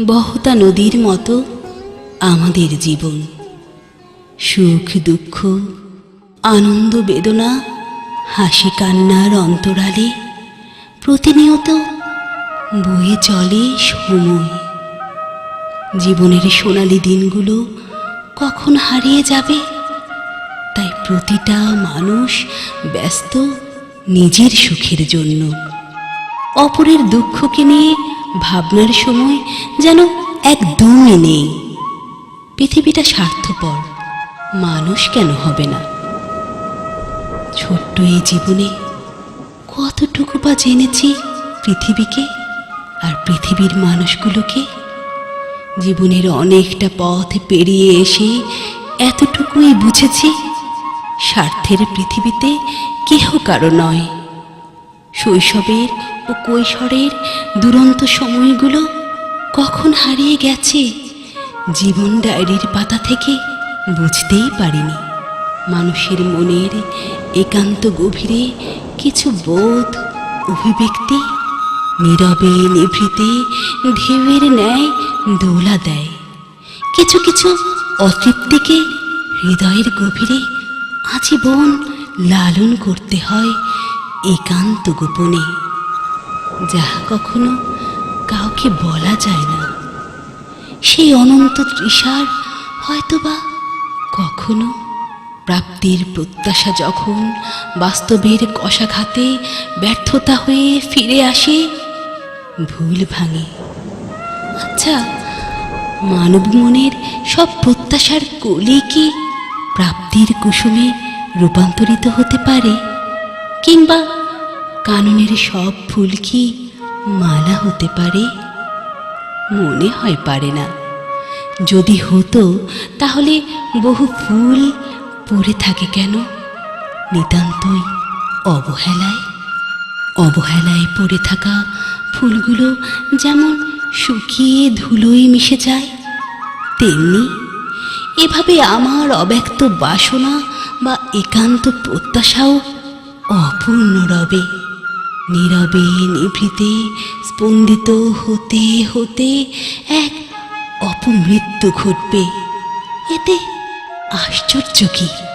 বহতা নদীর মতো আমাদের জীবন। সুখ, দুঃখ, আনন্দ, বেদনা, হাসি, কান্নার অন্তরালে প্রতিনিয়ত বয়ে চলে সময়। জীবনের সোনালি দিনগুলো কখন হারিয়ে যাবে? তাই প্রতিটা মানুষ ব্যস্ত নিজের সুখের জন্য। অপরের দুঃখকে নিয়ে ভাবনার সময় যেন একদমই নেই। পৃথিবীটা স্বার্থপর, মানুষ কেন হবে না? ছোট্ট এই জীবনে কতটুকু বা জেনেছি পৃথিবীকে আর পৃথিবীর মানুষগুলোকে? জীবনের অনেকটা পথ পেরিয়ে এসে এতটুকুই বুঝেছি, স্বার্থের পৃথিবীতে কেহ কারও নয়। শৈশবের ও কৈশোরের দুরন্ত সময়গুলো কখন হারিয়ে গেছে, জীবন ডায়েরির পাতা থেকে বুঝতেই পারিনি। মানুষের মনের একান্ত গভীরে কিছু বোধ, অভিব্যক্তি নীরবে নিভৃতে ঢেউয়ের ন্যায় দোলা দেয়। কিছু কিছু অতৃপ্তিকে হৃদয়ের গভীরে আজীবন লালন করতে হয় একান্ত গোপনে। যাহা কখনো কাউকে বলা যায় না। সেই অনন্ত তৃষার হয়তোবা কখনো প্রাপ্তির প্রত্যাশা যখন বাস্তবের কষাঘাতে ব্যর্থতা হয়ে ফিরে আসে, ভুল ভাঙে। আচ্ছা মানব মনের সব প্রত্যাশার কলি কি প্রাপ্তির কুসুমে রূপান্তরিত হতে পারে? কিংবা কাননের সব ফুল কি মালা হতে পারে? মনে হয় পারে না। যদি হতো, তাহলে বহু ফুল পড়ে থাকে কেন? নিতান্তই অবহেলায়। অবহেলায় পড়ে থাকা ফুলগুলো যেমন শুকিয়ে ধুলোয় মিশে যায়, তেমনি এভাবে আমার অব্যক্ত বাসনা বা একান্ত প্রত্যাশাও অপূর্ণ রবে। নীরবে নিভৃতে স্পন্দিত হতে হতে এক অপমৃত্যু ঘটবে। এতে আশ্চর্য কি?